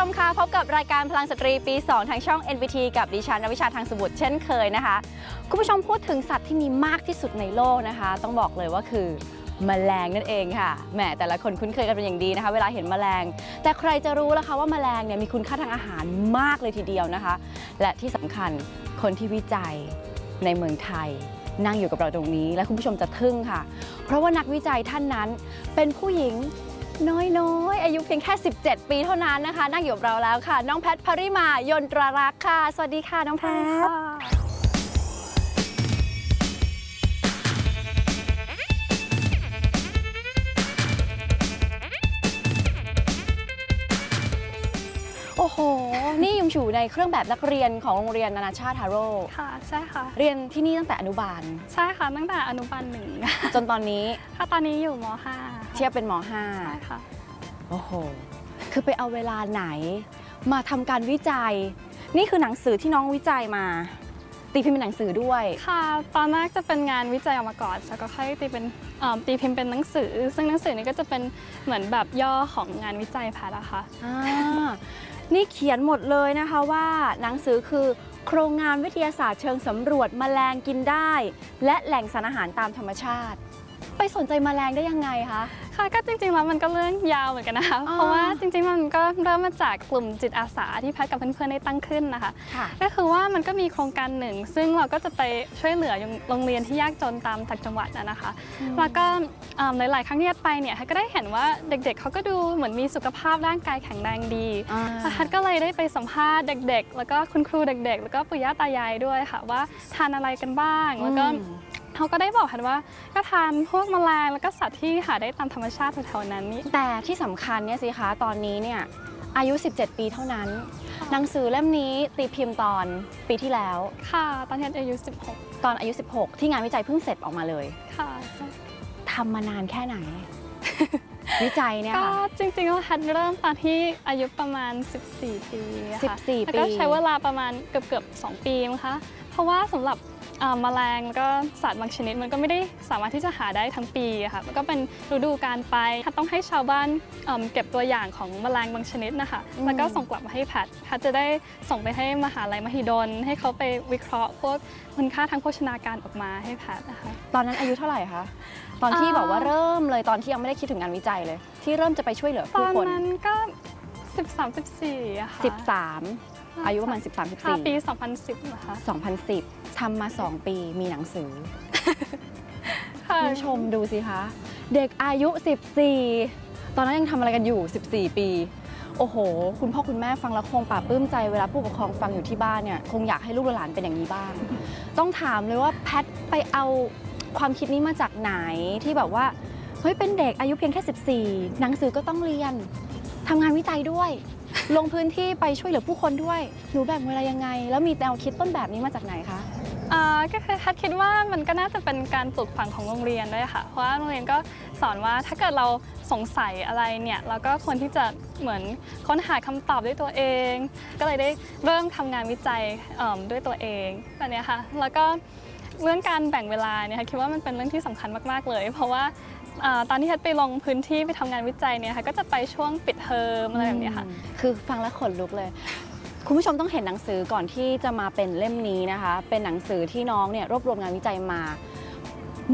ผู้ชมค่ะพบกับรายการพลังสตรีปี 2 ทางช่อง NBT กับดิฉันนวิชาทางสมุทรเช่นเคยนะคะ คุณผู้ชมพูดถึงสัตว์ที่มีมากที่สุดในโลกนะคะ ต้องบอกเลยว่าคือแมลงนั่นเองค่ะแหมแต่ละคนคุ้นเคยกันเป็นอย่างดีนะคะ เวลาเห็นแมลง แต่ใครจะรู้ล่ะคะว่าแมลงเนี่ยมีคุณค่าทางอาหารมากเลยทีเดียวนะคะ และที่สำคัญคนที่วิจัยในเมืองไทย นั่งอยู่กับเราตรงนี้ และคุณผู้ชมจะทึ่งค่ะ เพราะว่านักวิจัยท่านนั้นเป็นผู้หญิง น้อยๆออายุเพียงแค่ 17 ปีเท่านั้นนะคะ นั่งอยู่กับเราแล้วค่ะ น้องแพทย์ภริมายนตรารักษ์ค่ะ สวัสดีค่ะ น้องแพทย์ อยู่ในเครื่องแบบนักเรียนของโรงเรียนนานาชาติฮาโร่ค่ะใช่ค่ะ เรียนที่นี่ตั้งแต่อนุบาล ใช่ค่ะตั้งแต่อนุบาลหนึ่งจนตอนนี้ค่ะตอนนี้อยู่ม .5 เทียบเป็นมใช่ค่ะ .5 โอ้โหคือไปเอาเวลาไหน มาทำการวิจัย นี่คือหนังสือที่น้องวิจัยมา ตีพิมพ์เป็นหนังสือด้วย ค่ะ ตอนแรกจะเป็นงานวิจัยออกมาก่อนแล้วก็ค่อยตีเป็นเอ่อตีพิมพ์เป็นหนังสือ ซึ่งหนังสือนี้ก็จะเป็นเหมือนแบบย่อของงานวิจัยแพทย์อะค่ะอ่า นี่เขียนหมดเลยนะคะว่าหนังสือคือโครงงานวิทยาศาสตร์เชิงสำรวจแมลงกินได้ และแหล่งสารอาหารตามธรรมชาติ ไปสนใจแมลงได้ยังไงคะ ค่ะก็จริงๆแล้วมันก็เรื่องยาวเหมือนกันนะคะอ่าเพราะว่าจริงๆมันก็เริ่มมาจากกลุ่มจิตอาสาที่แพทย์กับเพื่อนๆได้ตั้งขึ้นนะคะ ค่ะ ก็คือว่ามันก็มีโครงการหนึ่ง ซึ่งเราก็จะไปช่วยเหลือโรงเรียนที่ยากจนตามต่างจังหวัดนะนะคะ แล้วก็อ่าหลายๆ ครั้งที่แพทย์ไปเนี่ยแพทย์ก็ได้เห็นว่าเด็กๆเขาก็ดูเหมือนมีสุขภาพร่างกายแข็งแรงดีอ่า แล้วแพทย์ก็เลยได้ไปสัมภาษณ์เด็ก ๆ แล้วก็คุณครูเด็ก ๆ แล้วก็ปู่ย่าตายายด้วยค่ะว่าทานอะไรกันบ้าง แล้วก็อืม เขาก็ได้บอกแพทย์ว่าก็ทานพวกแมลงแล้วก็สัตว์ที่หาได้ตามธรรมชาติแถวๆนั้นนี่แต่ที่สำคัญเนี่ยสิคะตอนนี้เนี่ยอายุ 17 ปีเท่านั้น หนังสือเล่มนี้ตีพิมพ์ตอนปีที่แล้ว ค่ะ ตอนที่อายุตอนอายุ 16 ที่งานวิจัยเพิ่งเสร็จออกมาเลย16ค่ะทำมานานแค่ไหน วิจัยเนี่ยก็ค่ะ จริงๆแล้วแพทย์เริ่มตอนที่อายุประมาณ 14 ปีอะค่ะ14แล้วก็ปี ใช้เวลาประมาณเกือบๆ2ปีมั้งคะเพราะว่าสำหรับ อ่าแมลงแล้วก็สัตว์บางชนิดมันก็ไม่ได้สามารถที่จะหาได้ทั้งปีอะค่ะมันก็เป็นฤดูการไปถ้าต้องให้ชาวบ้านเอิ่มเก็บตัวอย่างของแมลงบางชนิดนะคะอืม แล้วก็ส่งกลับมาให้แพทย์แพทย์จะได้ส่งไปให้มหาลัยมหิดล ให้เขาไปวิเคราะห์พวกคุณค่าทางโภชนาการออกมาให้แพทย์นะคะ ตอนนั้นอายุเท่าไหร่คะ ตอนที่อ่าบอกว่าเริ่มเลยตอนที่ยังไม่ได้คิดถึงงานวิจัยเลย ที่เริ่มจะไปช่วยเหลือตผู้อนคน นั้นก็ 13 14อะค่ะ13 อายุประมาณ 13 ค่ะปี14 2010นะคะ2010ทำมา 2 ปีมีหนังสือค่ะคุณผู้ชมดูสิคะ เด็กอายุ 14 ตอนนั้นยังทำอะไรกันอยู่ 14 ปี โอ้โห คุณพ่อคุณแม่ฟังแล้วคงปลาบปลื้มใจเวลาผู้ปกครองฟังอยู่ที่บ้านเนี่ยคงอยากให้ลูกหลานเป็นอย่างนี้บ้าง ต้องถามเลยว่าแพทไปเอาความคิดนี้มาจากไหนที่แบบว่าเฮ้ยเป็นเด็กอายุเพียงแค่ 14 หนังสือก็ต้องเรียน ทำงานวิจัยด้วย ลงพื้นที่ไปช่วยเหลือผู้คนด้วย หนูแบ่งเวลายังไง แล้วมีแนวคิดต้นแบบนี้มาจากไหนคะอ่าก็คือทัดคิดว่ามันก็น่าจะเป็นการปลูกฝังของโรงเรียนด้วยค่ะ เพราะว่าโรงเรียนก็สอนว่าถ้าเกิดเราสงสัยอะไรเนี่ยเราก็ควรที่จะเหมือนค้นหาคำตอบด้วยตัวเอง ก็เลยได้เริ่มทำงานวิจัยเอิ่มด้วยตัวเองแบบเนี้ยค่ะ แล้วก็เรื่องการแบ่งเวลาเนี่ยค่ะคิดว่ามันเป็นเรื่องที่สำคัญมากๆเลย เพราะว่า อ่าตอนที่ทัดไปลงพื้นที่ไปทำงานวิจัยเนี่ยค่ะก็จะไปช่วงปิดเทอมอะไรแบบเนี้ยค่ะคือฟังแล้วขนลุกเลย คุณผู้ชมต้องเห็นหนังสือก่อนที่จะมาเป็นเล่มนี้นะคะ เป็นหนังสือที่น้องเนี่ยรวบรวมงานวิจัยมา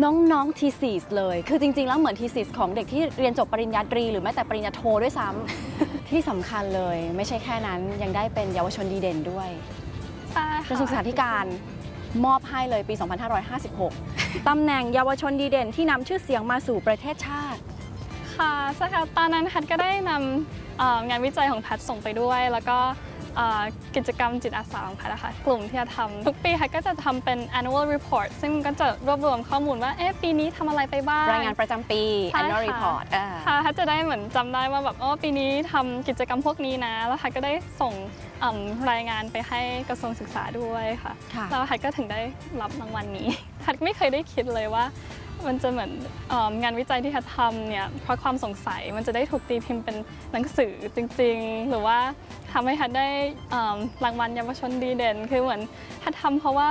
น้องๆทีซีสเลย คือจริงๆ แล้วเหมือนทีซีสของเด็กที่เรียนจบปริญญาตรีหรือแม้แต่ปริญญาโทด้วยซ้ำ ที่สำคัญเลย ไม่ใช่แค่นั้นยังได้เป็นเยาวชนดีเด่นด้วยใช่กระทรวงศึกษาธิการ มอบให้เลยปี 2556 ตำแหน่งเยาวชนดีเด่นที่นำชื่อเสียงมาสู่ประเทศชาติ ค่ะใช่ค่ะตอนนั้นแพทย์ก็ได้นำเอ่องานวิจัยของแพทย์ส่งไปด้วย แล้วก็เอ่อ กิจกรรมจิตอาสาของแพทย์นะคะกลุ่มที่จะทำทุกปีแพทย์ก็จะทำเป็น annual report ซึ่งก็จะรวบรวมข้อมูลว่าเอ๊ะปีนี้ทำอะไรไปบ้าง รายงานประจำปีใช่ annual ค่ะ report อ่าค่ะแพทย์จะได้เหมือนจำได้ว่าแบบอ๋อปีนี้ทำกิจกรรมพวกนี้นะ แล้วแพทย์ก็ได้ส่งเอิ่มรายงานไปให้กระทรวงศึกษาด้วยค่ะค่ะแล้วแพทย์ก็ถึงได้รับรางวัลนี้แพทย์ไม่เคยได้คิดเลยว่า มันจะเหมือนองานวิจัยที่แพททำเนี่ยเพราะความสงสัยมันจะได้ถูกตีพิมพ์เป็นหนังสือจริง ๆ หรือว่าทำให้แพทได้รางวัลเยาวชนดีเด่น คือเหมือนแพททำเพราะว่า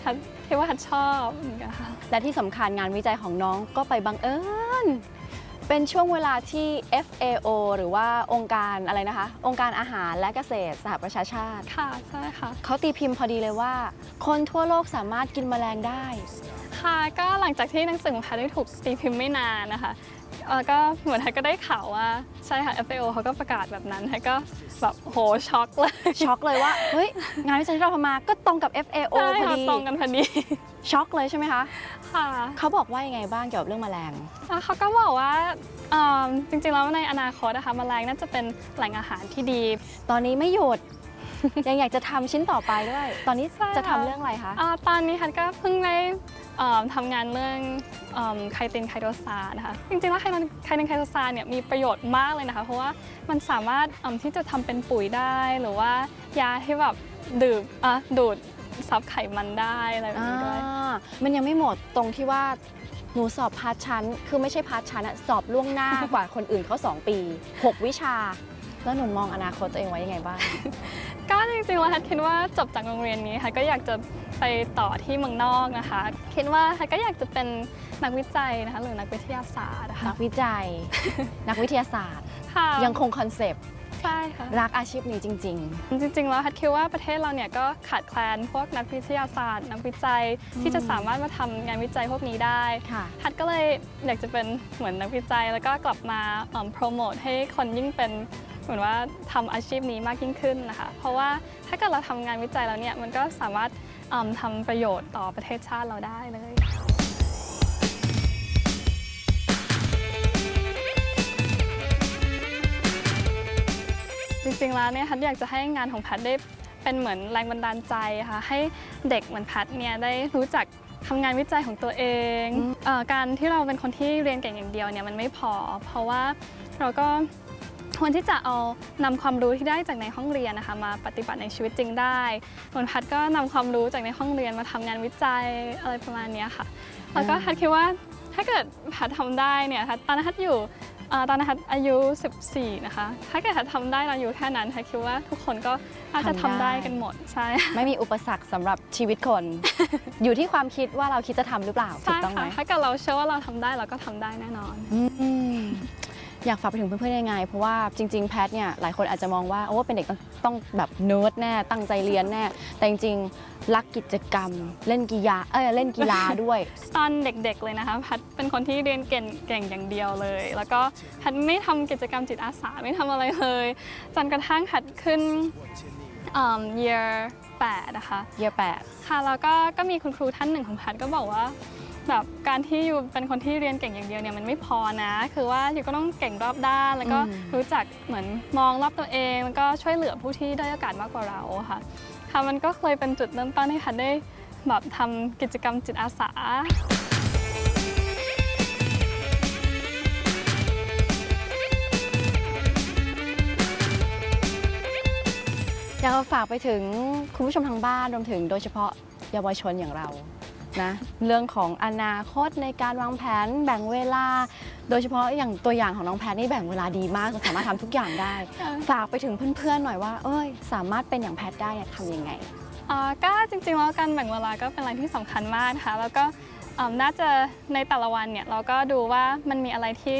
แพทคิดว่าแพทชอบนกันค่ะและที่สำคัญงานวิจัยของน้องก็ไปบังเอิญ เป็นช่วงเวลาที่ FAO หรือว่าองค์การอะไรนะคะ องค์การอาหารและเกษตรสหประชาชาติ ค่ะใช่ค่ะ เขาตีพิมพ์พอดีเลยว่า คนทั่วโลกสามารถกินแมลงได้ ค่ะก็หลังจากที่หนังสือของแพทย์ได้ถูกตีพิมพ์ไม่นานนะคะ เอ่อก็เหมือนแพทย์ก็ได้ข่าวว่าใช่ค่ะ FAO เขาก็ประกาศแบบนั้นแพทย์ก็แบบโหช็อกเลยช็อกเลยว่าเฮ้ยงานวิจัยที่เราทำมาก็ตรงกับ FAO ใช่พอค่ะดีตรงกันพอดีช็อกเลยใช่ไหมคะค่ะ เขาบอกว่ายังไงบ้างเกี่ยวกับเรื่องแมลงแล้วเขาก็บอกว่าเอิ่มจริงๆ แล้วในอนาคตนะคะแมลงน่าจะเป็นแหล่งอาหารที่ดี ตอนนี้ไม่หยุด ยังอยากจะทำชิ้นต่อไปด้วย ตอนนี้ใช่จะทำค่ะ เรื่องอะไรคะ อ่าตอนนี้แพทย์ก็เพิ่งได้ เอิ่มทำงานเรื่องเอิ่มไคตินไคโตซานนะคะจริงๆแล้วไคตินไคตินไคโตซานเนี่ยมีประโยชน์มากเลยนะคะ เพราะว่ามันสามารถเอิ่มที่จะทำเป็นปุ๋ยได้หรือว่ายาที่แบบดื่มอะดูดซับไขมันได้อะไรแบบนี้ด้วย อ่ามันยังไม่หมดตรงที่ว่าหนูสอบพาร์ทชั้น คือไม่ใช่พาร์ทชั้นอะสอบล่วงหน้า กว่าคนอื่นเขา2 ปี 6 วิชา แล้วหนูมองอนาคตตัวเองไว้ยังไงบ้าง ก็จริงๆแล้วแพทย์คิดว่าจบจากโรงเรียนนี้ค่ะก็อยากจะไปต่อที่เมืองนอกนะคะ คิดว่าแพทย์ก็อยากจะเป็นนักวิจัยนะคะหรือนักวิทยาศาสตร์นะนัคะกวิจัย นักวิทยาศาสตร์ ค่ะยังคงคอนเซปต์ใช่ค่ะ รักอาชีพนี้จริง จริงๆ แล้วแพทย์คิดว่าประเทศเราเนี่ยก็ขาดแคลนพวกนักวิทยาศาสตร์ นักวิจัยที่จะสามารถมาทำงานวิจัยพวกนี้ได้ๆ ค่ะแพทย์ก็เลยอยากจะเป็นเหมือนนักวิจัย แล้วก็กลับมาโปรโมทให้คนยิ่งเป็น เหมือนว่าทำอาชีพนี้มากยิ่งขึ้นนะคะ เพราะว่าถ้าเกิดเราทำงานวิจัยแล้วเนี่ยมันก็สามารถเอิ่มทำประโยชน์ต่อประเทศชาติเราได้เลยจริงๆ แล้วเนี่ยแพัดอยากจะให้งานของแพทได้เป็นเหมือนแรงบันดาลใจค่ะให้เด็กเหมือนแพทเนี่ยได้รู้จักทำงานวิจัยของตัวเองอการที่เราเป็นคนที่เรียนเก่งอย่างเดียวเนี่ยมันไม่พอ เพราะว่าเราก็ ควรที่จะเอานำความรู้ที่ได้จากในห้องเรียนนะคะมาปฏิบัติในชีวิตจริงได้เหมือนแพัดก็นำความรู้จากในห้องเรียนมาทำงานวิจัยอะไรประมาณเนี้ยค่ะ แล้วก็แพัดคิดว่าถ้าเกิดแพททำได้เนี่ยแพทตอนนั้นแพทอยู่เอ่อตอนนั้นแพทอายุ 14 นะคะ ถ้าเกิดแพททำได้ตอนอายุแค่นั้นแพทคิดว่าทุกคนก็น่าจะทำทำได้ได้กันหมดใช่ ไม่มีอุปสรรคสำหรับชีวิตคน อยู่ที่ความคิดว่าเราคิดจะทำหรือเปล่าถูใช่กต้องไหค่ะมถ้าเกิดเราเชื่อว่าเราทำได้เราก็ทำได้แน่นอน อืมอยากฝากไปถึงเพื่อนๆยังไง เพราะว่าจริง ๆ แพทเนี่ยหลายคนอาจจะมองว่าโอ้เป็นเด็กต้องต้องแบบเนิร์ดแน่ตั้งใจเรียนแน่ แต่จริงๆ รักกิจกรรม เล่นกีฬาเอ้ยเล่นกีฬาด้วย ตอนเด็กๆเลยนะคะแพทเป็นคนที่เรียนเก่งเก่งอย่างเดียวเลย แล้วก็แพทไม่ทำกิจกรรมจิตอาสาไม่ทำอะไรเลยจนกระทั่งแพทขึ้นเอ่อ year 8นะคะเยียแปดค่ะแล้วก็ก็มีคุณครูท่านหนึ่งของแพทย์ก็บอกว่า แบบการที่อยู่เป็นคนที่เรียนเก่งอย่างเดียวเนี่ยมันไม่พอนะ คือว่าอยู่ก็ต้องเก่งรอบด้าน แล้วก็รู้จักเหมือนมองรอบตัวเองแล้วก็ช่วยเหลือผู้ที่ได้อยโอกาสมากกว่าเราค่ะค่ะมันก็เคยเป็นจุดเริ่มต้นให้แพทย์ได้แบบทำกิจกรรมจิตอาสาอยากจะฝากไปถึงคุณผู้ชมทางบ้านรวมถึงโดยเฉพาะเยาวชนอย่างเรา นะเรื่องของอนาคตในการวางแผนแบ่งเวลา โดยเฉพาะอย่างตัวอย่างของน้องแพทนี่แบ่งเวลาดีมากสามารถทำทุกอย่างได้ ฝากไปถึงเพื่อนๆหน่อยว่า เอ้ย สามารถเป็นอย่างแพทได้เนี่ยทำยังไงอ่าก็จริงๆแล้วการแบ่งเวลาก็เป็นอะไรที่สำคัญมากนะคะแล้วก็อ่าน่าจะในแต่ละวันเนี่ยเราก็ดูว่ามันมีอะไรที่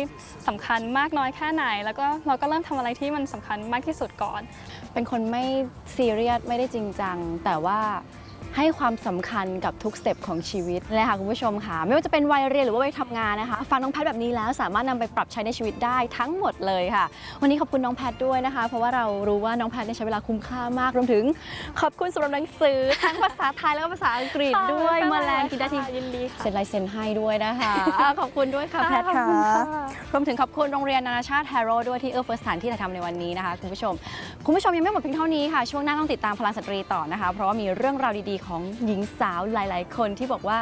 สำคัญมากน้อยแค่ไหน แล้วก็เราก็เริ่มทำอะไรที่มันสำคัญมากที่สุดก่อน เป็นคนไม่ซีเรียสไม่ได้จริงจังแต่ว่า ให้ความสำคัญกับทุกสเต็ปของชีวิตเลยค่ะคุณผู้ชมค่ะ ไม่ว่าจะเป็นวัยเรียนหรือว่าวัยทำงานนะคะ ฟังน้องแพทแบบนี้แล้วสามารถนำไปปรับใช้ในชีวิตได้ทั้งหมดเลยค่ะ วันนี้ขอบคุณน้องแพทด้วยนะคะ เพราะว่าเรารู้ว่าน้องแพทเนี่ยใช้เวลาคุ้มค่ามากรวมถึง ขอบคุณสำหรับหนังสือทั้งภาษาไทยแล้วก็ภาษาอังกฤษด้วยแมลงกินได้ทียินดีค่ะเซ็นลายเซ็นให้ด้วยนะคะอะขอบคุณด้วยค่ะแพทขอบค่ะคุณค่ะรวมถึงขอบคุณโรงเรียนนานาชาติแฮโร่ด้วยที่เอื้อเฟื้อสถานที่ถ่ายทำในวันนี้นะคะคุณผู้ชม คุณผู้ชมยังไม่หมดเพียงเท่านี้ค่ะช่วงหน้าต้องติดตามพลังสตรีต่อนะคะ เพราะว่ามีเรื่องราวดีๆของหญิงสาวหลาย ๆ คนที่บอกว่า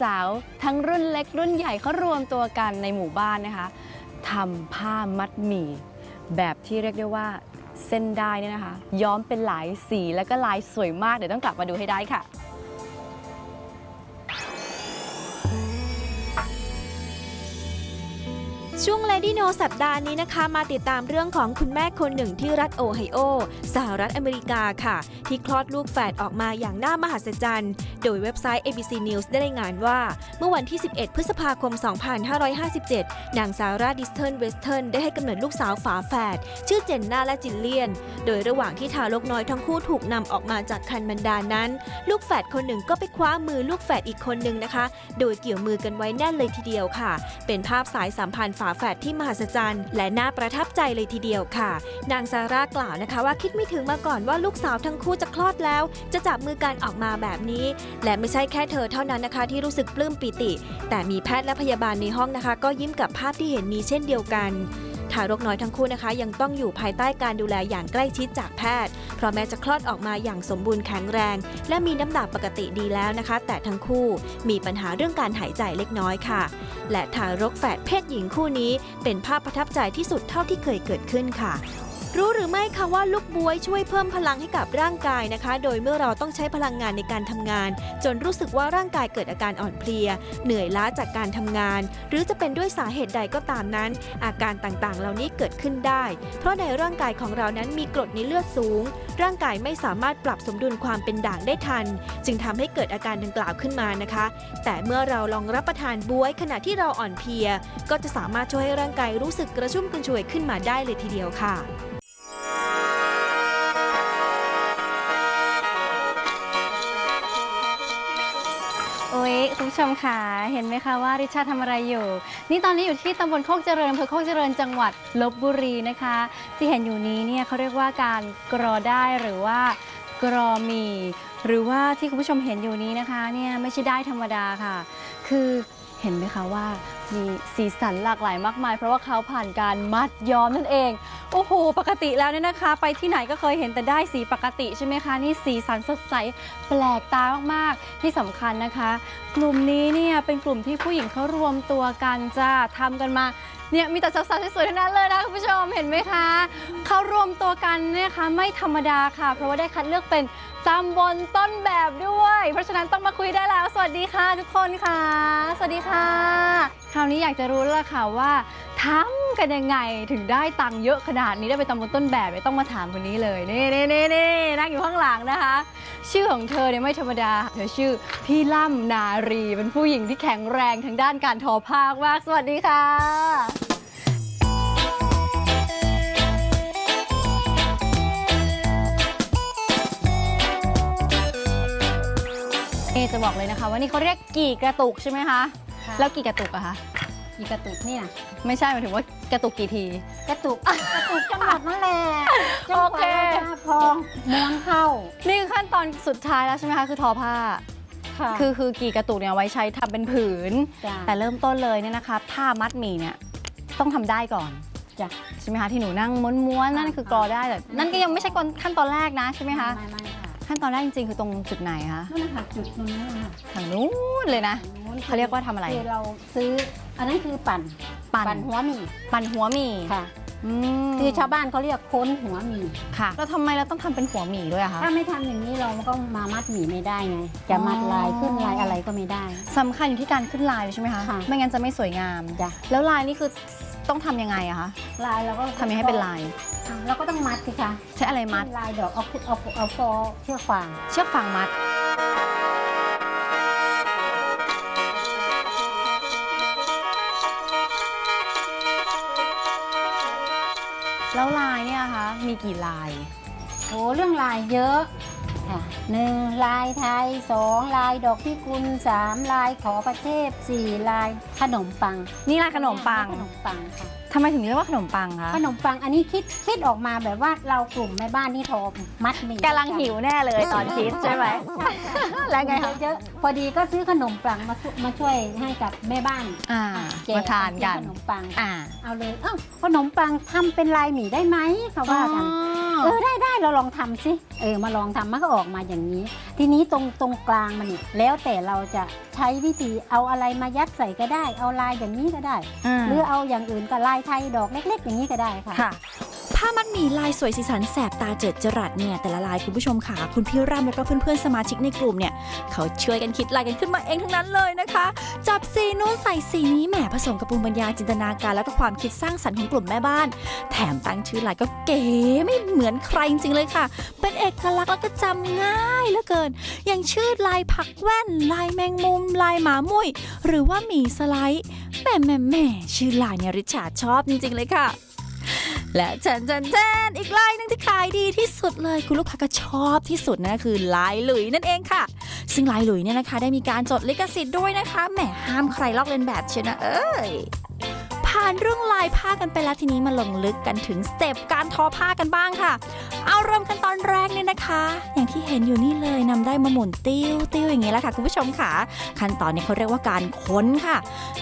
สาว ๆ ทั้งรุ่นเล็กรุ่นใหญ่เขารวมตัวกันในหมู่บ้านนะคะทำผ้ามัดหมี่ แบบที่เรียกได้ว่าเส้นได้นี่นะคะ ย้อมเป็นหลายสีแล้วก็ลายสวยมาก เดี๋ยวต้องกลับมาดูให้ได้ค่ะ ช่วง Lady No สัปดาห์นี้นะคะ มาติดตามเรื่องของคุณแม่คนหนึ่งที่รัฐโอไฮโอ สหรัฐอเมริกาค่ะ ที่คลอดลูกแฝดออกมาอย่างน่ามหัศจรรย์ โดยเว็บไซต์ ABC News ได้รายงานว่า เมื่อวันที่ 11 พฤษภาคม 2557 นางซาร่าดิสเทิร์นเวสเทิร์นได้ให้กำเนิดลูกสาวฝาแฝดชื่อเจนน่าและจิลเลียน โดยระหว่างที่ทารกน้อยทั้งคู่ถูกนำออกมาจากคันบรรดานั้น ลูกแฝดคนหนึ่งก็ไปคว้ามือลูกแฝดอีกคนหนึ่งนะคะ โดยเกี่ยวมือกันไว้แน่นเลยทีเดียวค่ะ เป็นภาพสายสัมพันธ์ฝาแฝดที่มหัศจรรย์ และน่าประทับใจเลยทีเดียวค่ะ นางซาร่ากล่าวนะคะว่าคิดไม่ถึงมาก่อนว่าลูกสาวทั้งคู่จะคลอดแล้ว จะจับมือกันออกมาแบบนี้ และไม่ใช่แค่เธอเท่านั้นนะคะ ที่รู้สึกปลื้มปิติ แต่มีแพทย์และพยาบาลในห้องนะคะ ก็ยิ้มกับภาพที่เห็นนี้เช่นเดียวกัน ทารกน้อยทั้งคู่นะคะ ยังต้องอยู่ภายใต้การดูแลอย่างใกล้ชิดจากแพทย์ เพราะแม้จะคลอดออกมาอย่างสมบูรณ์แข็งแรง และมีน้ำหนักปกติดีแล้วนะคะ แต่ทั้งคู่มีปัญหาเรื่องการหายใจเล็กน้อยค่ะ และทารกแฝดเพศหญิงคู่นี้ เป็นภาพประทับใจที่สุดเท่าที่เคยเกิดขึ้นค่ะ รู้หรือไม่คะว่าลูกบวยช่วยเพิ่มพลังให้กับร่างกายนะคะ โดยเมื่อเราต้องใช้พลังงานในการทำงาน จนรู้สึกว่าร่างกายเกิดอาการอ่อนเพลีย เหนื่อยล้าจากการทำงาน หรือจะเป็นด้วยสาเหตุใดก็ตามนั้น อาการต่างๆ เหล่านี้เกิดขึ้นได้ เพราะในร่างกายของเรานั้นมีกรดในเลือดสูง ร่างกายไม่สามารถปรับสมดุลความเป็นด่างได้ทัน จึงทำให้เกิดอาการดังกล่าวขึ้นมานะคะ แต่เมื่อเราลองรับประทานบวยขณะที่เราอ่อนเพลีย ก็จะสามารถช่วยให้ร่างกายรู้สึกกระชุ่มกระชวยขึ้นมาได้เลยทีเดียวค่ะ ผู้ชมค่ะเห็นไหมคะว่าริชาทำอะไรอยู่ นี่ตอนนี้อยู่ที่ตำบลโคกเจริญอำเภอโคกเจริญจังหวัดลบบุรีนะคะ ที่เห็นอยู่นี้เนี่ยเขาเรียกว่าการกรอได้หรือว่ากรอหมี หรือว่าที่คุณผู้ชมเห็นอยู่นี้นะคะเนี่ยไม่ใช่ได้ธรรมดาค่ะ คือ เห็นไหมคะว่ามีสีสันหลากหลายมากมาย เพราะว่าเขาผ่านการมัดย้อมนั่นเอง โอ้โห ปกติแล้วเนี่ยนะคะ ไปที่ไหนก็เคยเห็นแต่ได้สีปกติใช่ไหมคะ นี่สีสันสดใสแปลกตามากๆ ที่สำคัญนะคะ กลุ่มนี้เนี่ยเป็นกลุ่มที่ผู้หญิงเขารวมตัวกันจ้ะทำกันมาเนี่ยมีแต่สาวๆสวยๆทั้งนั้นเลยนะคุณผู้ชมเห็นไหมคะเขารวมตัวกันเนี่ยคะไม่ธรรมดาค่ะ เพราะว่าได้คัดเลือกเป็น ตำบลต้นแบบด้วย เพราะฉะนั้นต้องมาคุยได้แล้ว สวัสดีค่ะทุกคนค่ะ สวัสดีค่ะ คราวนี้อยากจะรู้แล้วล่ะค่ะว่าทำกันยังไงถึงได้ตังค์เยอะขนาดนี้ได้ไปตำบลต้นแบบเนี่ต้องมาถามคนนี้เลยนี่นี่นี่นี่นั่งอยู่ข้างหลังนะคะ ชื่อของเธอเนี่ยไม่ธรรมดา เธอชื่อพี่ล่ำนารี เป็นผู้หญิงที่แข็งแรงทางด้านการทอผ้ามากสวัสดีค่ะ เอจะบอกเลยนะคะว่านี่เขาเรียกกี่กระตุกใช่ไหมคะ ค่ะ แล้วกี่กระตุกอะคะ มีกระตุกเนี่ยไม่ใช่หมายถึงว่ากระตุกกี่ที กระตุกกระตุกจังหวัดนั่นแหละจังหโอวัดเคจะพองม้วนเข้านี่คือขั้นตอนสุดท้ายแล้วใช่ไหมคะ คือทอผ้า ค่ะคือคือกี่กระตุกเนี่ยเอาไว้ใช้ทำเป็นผืน จ้ะแต่เริ่มต้นเลยเนี่ยนะคะผ้ามัดหมี่เนี่ยต้องทำได้ก่อน จ้ะ ใช่ไหมคะที่หนูนั่งม้วนๆนั่นคือกรอได้แต่นั่นก็ยังไม่ใช่ขั้นตอนแรกนะใช่ไหมคะ ไม่ไม่ค่ะ ขั้นตอนแรกจริงๆ คือตรงจุดไหนคะนั่นนะคะจุดตรงนี้นะคะทางนู้นเลยนะ นู้นเขาเรียกว่าทำอะไร คือเราซื้อ อันนั้นคือปั่นปั่นหัวหมี่ปั่นหัวหมี่ค่ะ อืมคือชาวบ้านเขาเรียกโค้นหัวหมี่ค่ะแล้วทำไมเราต้องทำเป็นหัวหมี่ด้วยอะคะถ้าไม่ทำอย่างนี้เราก็มามัดหมี่ไม่ได้ไง จะมัดลายขึ้นลายอะไรก็ไม่ได้ สำคัญอยู่ที่การขึ้นลายเลยใช่ไหมคะค่ะ ไม่งั้นจะไม่สวยงาม จ้ะแล้วลายนี่คือ ต้องทำยังไงอะคะลายเราก็ทำยังไงให้เป็นลาย อะเราก็ต้องมัดสิคะใช้อะไรมัด ลายดอกเอาเอาเอาฟอเชือกฟางเชือกฟางมัด แล้วลายเนี่ยคะมีกี่ลาย โอ้เรื่องลายเยอะค่ะ หนึ่งลายไทยสองลายดอกพิกุลสามลายขอประเทศสี่ลายขนมปังนี่ลายขนมปังขนมปังค่ะทำไมถึงเรียกว่าขนมปังคะขนมปังอันนี้คิดคิดออกมาแบบว่าเรากลุ่มแม่บ้านที่โทรมัดหมีกำลังหิวแน่เลยตอนคิดใช่ไหมแล้วไงคะเยอะๆพอดีก็ซื้อขนมปังมาช่วยมาช่วยให้กับแม่บ้านอ่าแจกมาทานกันขนมปังอ่าเอาเลยเอ้าขนมปังทำเป็นลายหมี่ได้ไหมเขาว่ากัน เออได้ได้เราลองทำสิเออมาลองทำมันก็ออกมาอย่างนี้ ทีนี้ตรงตรงกลางมันนี่แล้วแต่เราจะใช้วิธีเอาอะไรมายัดใส่ก็ได้ เอาลายอย่างนี้ก็ได้ หรือเอาอย่างอื่นก็ลายไทยดอกเล็ก ๆ อย่างนี้ก็ได้ค่ะ ค่ะ ผ้ามัดหมี่ลายสวยสีสันแสบตาเจิดจรัสเนี่ยแต่ละลายคุณผู้ชมค่ะคุณพี่ร่ำแล้วก็เพื่อนๆสมาชิกในกลุ่มเนี่ยเขาช่วยกันคิดลายกันขึ้นมาเองทั้งนั้นเลยนะคะ จับสีนู้นใส่สีนี้แหมผสมกับภูมิปัญญาจินตนาการแล้วก็ความคิดสร้างสรรค์ของกลุ่มแม่บ้าน แถมตั้งชื่อลายก็เก๋ไม่เหมือนใครจริงๆเลยค่ะ เป็นเอกลักษณ์แล้วก็จำง่ายเหลือเกิน อย่างชื่อลายผักแว่น ลายแมงมุม ลายหมามุยหรือว่าหมีสไลด์แหมแหมแหมชื่อลายเนี่ยริชาชอบจริงๆเลยค่ะ และแจนแจนแจนอีกลายหนึ่งที่ขายดีที่สุดเลยคุณลูกค้าก็ชอบที่สุดนะคือลายหลุยนั่นเองค่ะ ซึ่งลายหลุยเนี่ยนะคะ ได้มีการจดลิขสิทธิ์ด้วยนะคะแหมห้ามใครลอกเลียนแบบเชียวนะเอ้ย ผ่านเรื่องลายผ้ากันไปแล้วทีนี้มาลงลึกกันถึงสเต็ปการทอผ้ากันบ้างค่ะ เอาเริ่มกันตอนแรกเนี่ยนะคะ อย่างที่เห็นอยู่นี่เลยนำได้มาหมุนติ้วติ้วอย่างนี้แหละค่ะคุณผู้ชมค่ะ ขั้นตอนนี้เขาเรียกว่าการค้นค่ะ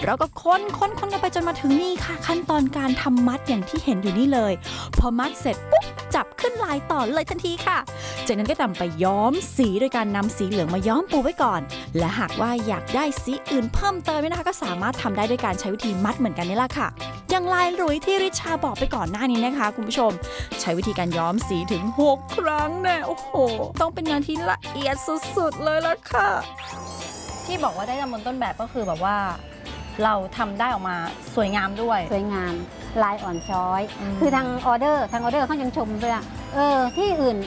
เราก็ค้นค้นค้นกันไปจนมาถึงนี่ค่ะ ขั้นตอนการทำมัดอย่างที่เห็นอยู่นี่เลย พอมัดเสร็จปุ๊บจับขึ้นลายต่อเลยทันทีค่ะ จากนั้นก็นำไปย้อมสีโดยการนำสีเหลืองมาย้อมปูไว้ก่อน และหากว่าอยากได้สีอื่นเพิ่มเติมเนี่ยนะคะก็สามารถทำได้ด้วยการใช้วิธีมัดเหมือนกันนี่แหละค่ะอย่างลายหลุยที่ริชาบอกไปก่อนหน้านี้นะคะ คุณผู้ชม ใช้วิธีการย้อมสีถึง 6 ครั้งแน่โอ้โห ต้องเป็นงานที่ละเอียดสุดๆเลยละค่ะ ที่บอกว่าได้จำบนต้นแบบก็คือแบบว่า เราทำได้ออกมาสวยงามด้วย สวยงามลายอ่อนช้อยอืมคือทางออเดอร์ทางออเดอร์เขายังชมด้วยอะเออที่อื่น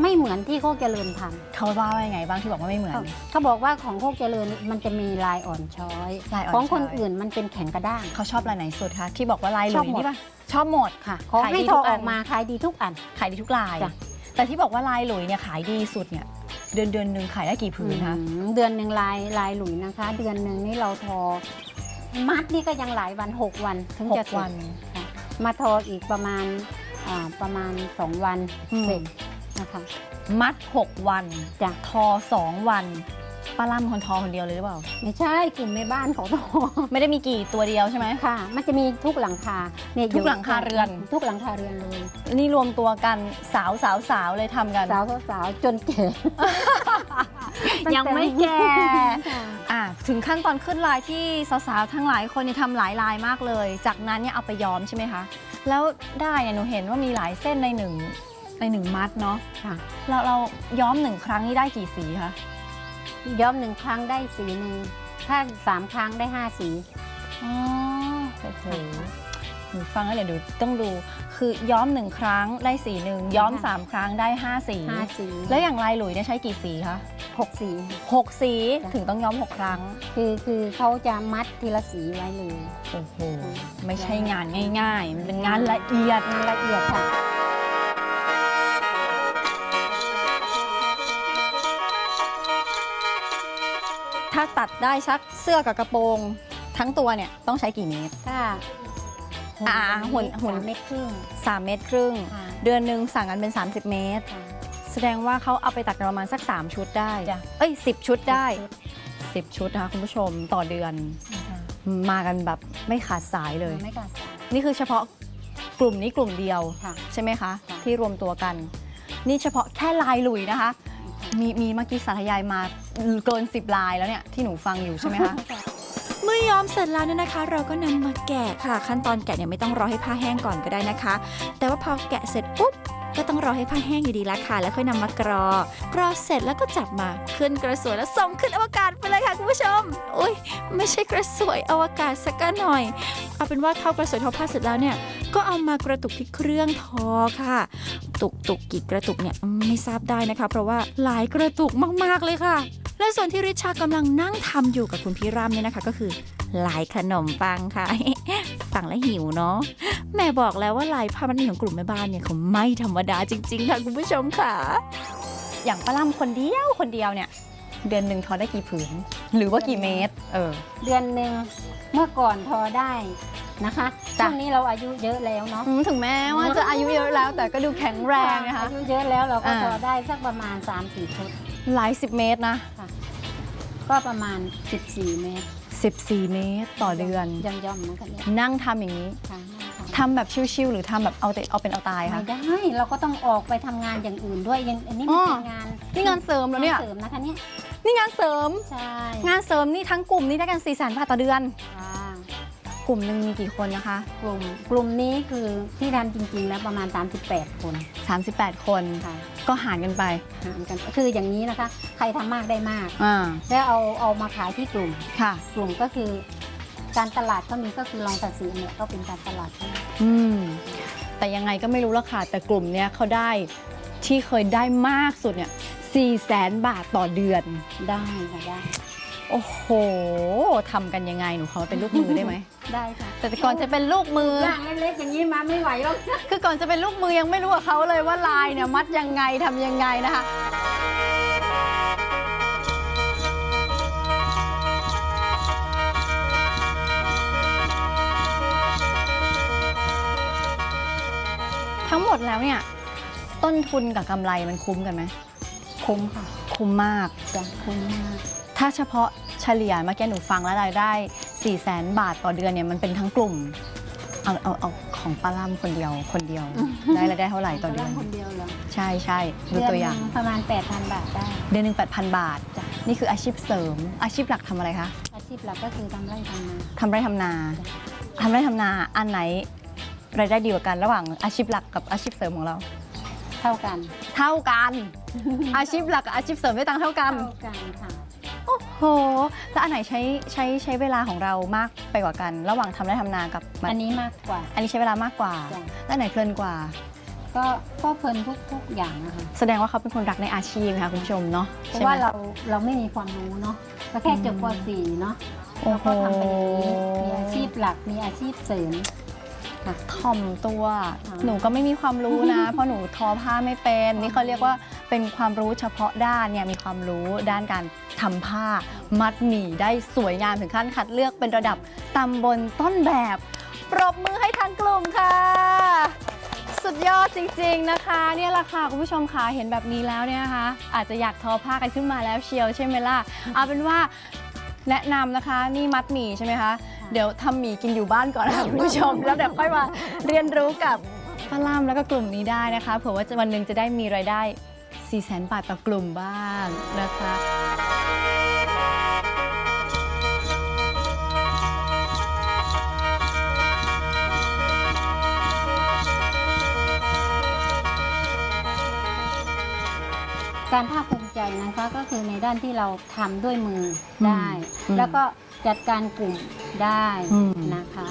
ไม่เหมือนที่โคกเจริญทำเขาว่าว่ายังไงบ้างที่บอกว่าไม่เหมือนเขาบอกว่าของโคกเจริญมันจะมีลายอ่อนช้อย ลายอ่อนของคนช้อยอื่นมันเป็นแข็งกระด้าง เขาชอบลายไหนสุดคะที่บอกว่าลายหชลุอบยหมด นี่ปะชอบหมด ค่ะขอขายให้ดีททุอกอัอนอกมาขายดีทุกอัน ขายดีทุกลาย จ้ะ แต่ที่บอกว่าลายหลุยเนี่ยขายดีสุดเนี่ยเดือนเดือนหนึ่งขายได้กี่ผืนคะอืมเดือนหนึ่งลายลายหลุยนะคะ เดือนหนึ่งนี่เราทอ มัดนี่ก็ยังหลายวัน 6 วันถึงหจะกเสร็จวันค่ะมาทออีกประมาณอ่าประมาณ 2 วันอืม เสร็จ นะคะ มัด 6 วันจ้ะ ทอ 2 วันป้าล่ำคนทอคนเดียวเลยหรือเปล่า ไม่ใช่กลุ่มแม่บ้านเขาทอไม่ได้มีกี่ตัวเดียวใช่ไหม ค่ะ มันจะมีทุกหลังคาเนี่ยทุกหลังคาเรือน ทุกหลังคาเรือนเลย นี่รวมตัวกันสาวสาวสาวเลยทำกัน สาวสาวจนแก่ ยังไม่แก่ค่ะอะถึงขั้นตอนขึ้นลายที่สาวๆทั้งหลายคนเนี่ยทำหลายลายมากเลย จากนั้นเนี่ยเอาไปย้อมใช่ไหมคะ แล้วได้เนี่ยหนูเห็นว่ามีหลายเส้นในหนึ่ง ในหนึ่งมัดเนาะค่ะ เราเราย้อมหนึ่งครั้งนี่ได้กี่สีคะย้อมหนึ่งครั้งได้สีหนึ่งถ้าสามครั้งได้ห้าสีอ๋อโอ้โหหนูฟังแล้วเดี๋ยวดูต้องดู คือย้อมหนึ่งครั้งได้สีหนึ่งย้อมค่ะสามครั้งได้ห้าสีห้าสีแล้วอย่างลายหลุยเนี่ยใช้กี่สีคะหกสีหกสีจ้ะถึงต้องย้อมหกครั้ง คือคือเขาจะมัดทีละสีไว้เลยโอ้โหไม่ใช่งานง่าย ๆ มันเป็นงานละเอียดงานละเอียดค่ะ ถ้าตัดได้ชักเสื้อกับกระโปรง ทั้งตัวเนี่ยต้องใช้กี่เมตร ถ้าอ่าหุ่นหุ่นสามเม็ดครึ่ง3เมตรครึ่ง ค่ะเดือนหนึ่งสั่งกันเป็น 30 เมตร ค่ะแสดงว่าเขาเอาไปตัดกันประมาณสัก 3 ชุดได้ จ้ะเอ้ย 10 ชุดได้ 10 ชุดนะคะคุณผู้ชมต่อเดือนค่ะมากันแบบไม่ขาดสายเลย ไม่กัดสายนี่คือเฉพาะกลุ่มนี้กลุ่มเดียว ค่ะใช่ไหมคะ ค่ะ ที่รวมตัวกัน นี่เฉพาะแค่ลายหลุยนะคะ มีมีเมื่อกี้สาธยายมา เกิน 10 ลายแล้วเนี่ยที่หนูฟังอยู่ใช่ไหมคะ เมื่อย้อมเสร็จแล้วเนี่ยนะคะ เราก็นำมาแกะค่ะ ขั้นตอนแกะเนี่ยไม่ต้องรอให้ผ้าแห้งก่อนก็ได้นะคะ แต่ว่าพอแกะเสร็จปุ๊บก็ต้องรอให้ผ้าแห้งอยู่ดีละค่ะ แล้วค่อยนำมากรอกรอเสร็จแล้วก็จับมาขึ้นกระสวยแล้วส่งขึ้นอวกาศไปเลยค่ะคุณผู้ชมอุ้ยไม่ใช่กระสวยอวกาศสักหน่อย เอาเป็นว่าเข้ากระสวยทอผ้าเสร็จแล้วเนี่ยก็เอามากระตุกที่เครื่องทอค่ะ ตุกตุกกี่กระตุกเนี่ยไม่ทราบได้นะคะ เพราะว่าหลายกระตุกมากๆเลยค่ะ และส่วนที่ริชาร์ดกำลังนั่งทำอยู่กับคุณพี่รำเนี่ยนะคะ ก็คือลายขนมปังค่ะฟังแล้วหิวเนาะแม่บอกแล้วว่าลายผ้ามันนี่ของกลุ่มแม่บ้านเนี่ยเขาไม่ธรรมดาจริง ๆ ค่ะคุณผู้ชมค่ะ อย่างป้าล่ำคนเดียวคนเดียวเนี่ย เดือนหนึ่งทอได้กี่ผืน หรือว่ากี่เมตร เออ เดือนหนึ่งเมื่อก่อนทอได้นะคะจ้ะช่วงนี้เราอายุเยอะแล้วเนาะถึงแม้ว่าจะอายุเยอะแล้วแต่ก็ดูแข็งแรงนะคะ อายุเยอะแล้วเราก็อ่า ทอได้สักประมาณ3-4ชุด หลายสิบเมตรนะก็ประมาณ 14 เมตร14 เมตรต่อเดือนย่อมๆนะคะเนี่ยนั่งทำอย่างนี้ค่ะทำแบบชิวๆหรือทำแบบเอาแต่เอาเป็นเอาตายไม่คะ ได้ เราก็ต้องออกไปทำงานอย่างอื่นด้วยยังอันนี้อ๋มันอเป็นงานนี่งานเสริมแล้วเนี่ย งาเสริมนะคะเนี่ย นี่งานเสริม ใช่งานเสริมนี่ทั้งกลุ่มนี่ได้กัน4ี่แสนบาทต่อเดือน ค่ะ กลุ่มหนึ่งมีกี่คนนะคะ กลุ่มกลุ่มนี้คือที่ทำจริงๆ แล้วประมาณ 38 คน 38 คนค่ะก็หารกันไปหารกันคืออย่างนี้นะคะ ใครทำมากได้มาก อ่าแล้วเอาเอามาขายที่กลุ่ม ค่ะ กลุ่มก็คือ การตลาดก็มีก็คือลองตัดสินเนี่ยก็เป็นการตลาดที่อืมแต่ยังไงก็ไม่รู้ละค่ะแต่กลุ่มเนี้ยเขาได้ที่เคยได้มากสุดเนี่ย4แสนบาทต่อเดือน ได้ค่ะได้ โอ้โหทำกันยังไงหนูขอเป็นลูกมือได้ไหม ได้ค่ะแต่ก่อนจะเป็นลูกมือย่างเล็กๆอย่างนี้มาไม่ไหวหรอกคือก่อนจะเป็นลูกมือยังไม่รู้กับเขาเลยว่าลายเนี่ยมัดยังไงทำยังไงนะคะ ทั้งหมดแล้วเนี่ย ต้นทุนกับกำไรมันคุ้มกันไหม คุ้มค่ะ คุ้มมากจะคุ้มมาก ถ้าเฉพาะเฉลี่ยเมื่อกี้หนูฟังแล้วรายได้ 4 0 0แสนบาทต่อเดือนเนี่ยมันเป็นทั้งกลุ่ม เอาเอาเอาของป้าล่ำคนเดียวคนเดียว ได้รายได้เท่าไหร่ต่อเดือน คนเดียวเหรอใช่ใช่ดูตัวอย่าง เดืนหนึ่ประมาณ 8,000 บาทได้ เดือนหนึ่ง8,000 บาทนี่คืออาชีพเสริม อาชีพหลักทำอะไรคะอาชีพหลักก็คือทำไร่ทำนา ทำไร่ทำนาทำไร่ทำนาอันไหนรายได้ดีกว่ากันระหว่างอาชีพหลักกับอาชีพเสริมของเรา เท่ากัน เท่ากัน อาชีพหลักกับอาชีพเสริมได้ตังค์เท่ากัน เท่ากันค่ะโอ้โห แล้วอันไหนใช้ใช้ใช้เวลาของเรามากไปกว่ากัน ระหว่างทำไร่ทำนากับมัอันนี้มากกว่า อันนี้ใช้เวลามากกว่า จ้ะ แล้วอันไหนเพลินกว่า ก็ก็เพลินทุกทุกอย่างนะคะแสดงว่าเขาเป็นคนรักในอาชีพนะคะคุณผู้ชมเนาะเพใช่ราะไหม ว่าเราเราไม่มีความรู้เนาะก็แค่จบป .4 เนาะโอ้เราโห ก็ทำไปอย่างนี้มีอาชีพหลักมีอาชีพเสริมค่ะ ถ่อมตัวอ่าหนูก็ไม่มีความรู้นะ เพราะหนูทอผ้าไม่เป็น นี่เขาเรียกว่าเป็นความรู้เฉพาะด้านเนี่ยมีความรู้ด้านการทำผ้า มัดหมี่ได้สวยงามถึงขั้นคัดเลือกเป็นระดับตำบลต้นแบบ ปรบมือให้ทางกลุ่มค่ะ สุดยอดจริง ๆนะคะเนี่ยแหละค่ะคุณผู้ชมคะเห็นแบบนี้แล้วเนี่ยนะคะ อาจจะอยากทอผ้ากันขึ้นมาแล้วเชียวใช่ไหมล่ะเอาเป็นว่าแนะนำนะคะนี่มัดหมี่ใช่ไหมคะ เดี๋ยวทำหมี่กินอยู่บ้านก่อนนะคะคุณผู้ชม แล้วเดี๋ยวค่อยมาเรียนรู้กับป้าล่ำแล้วก็กลุ่มนี้ได้นะคะเผื่อว่าจะวันหนึ่งจะได้มีรายได้ 4 0 0 0 0 0 บาทต่อกลุ่มบ้างนะคะการภาคภูมิใจนะคะก็คือในด้านที่เราทำด้วยมืออมได้อืมแล้วก็ จัดการกลุ่มได้อืมนะคะ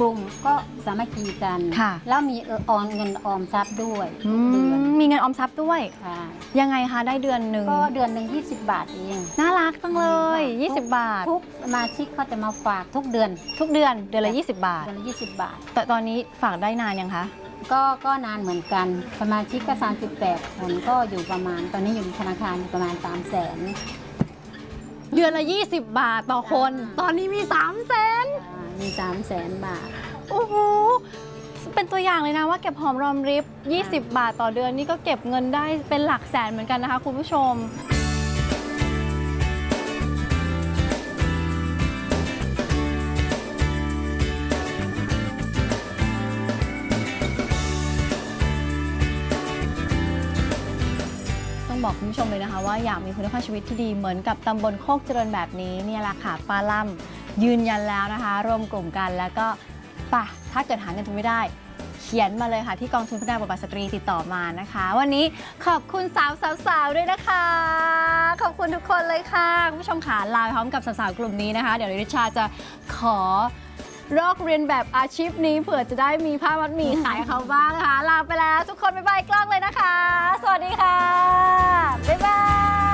กลุ่มก็สามัคคีกัน ค่ะ แล้วมีเออออมเงินออมทรัพย์ด้วยอืทุกเดือนมมีเงินออมทรัพย์ด้วย ค่ะยังไงคะได้เดือนหนึ่งก็เดือนหนึ่ง20 บาทเอง น่ารักจังเลยทุก20 บาท ทุกสมาชิกเขาจะมาฝากทุกเดือนทุกเดือนเดือนละ 20 บาท เดือนละ20 บาท แต่ตอนนี้ฝากได้นานยังคะ ก็ก็นานเหมือนกันสมาชิกก็38คนก็อยู่ประมาณ ตอนนี้อยู่ธนาคารอยู่ประมาณ3 0 0แสน เดือนละ 20 บาทต่อคน ตอนนี้มี 3 0 0แสนมี3 0 0แสนบาท โอ้โห เป็นตัวอย่างเลยนะว่าเก็บหอมรอมริบ 20 บาทต่อเดือนนี่ก็เก็บเงินได้เป็นหลักแสนเหมือนกันนะคะคุณผู้ชม นะคะว่าอยากมีคุณภาพชีวิตที่ดีเหมือนกับตำบลโคกเจริญแบบนี้เนี่ยแหละค่ะป้าล่ำยืนยันแล้วนะคะ รวมกลุ่มกันแล้วก็ปะถ้าเกิดหาเงินทุนไม่ได้ เขียนมาเลยค่ะ ที่กองทุนพัฒนาบทบาทสตรีติดต่อมานะคะ วันนี้ขอบคุณสาวสาวสาวๆด้วยนะคะ ขอบคุณทุกคนเลยค่ะคุณผู้ชมค่ะลาไปพร้อมกับสาวๆกลุ่มนี้นะคะ เดี๋ยวริชาจะขอ รอกเรียนแบบอาชีพนี้เผื่อจะได้มีผ้ามัดหมี่ขายเขาบ้างค่ะลาไปแล้วทุกคนบ๊ายบายกล้องเลยนะคะ สวัสดีค่ะ บ๊ายบาย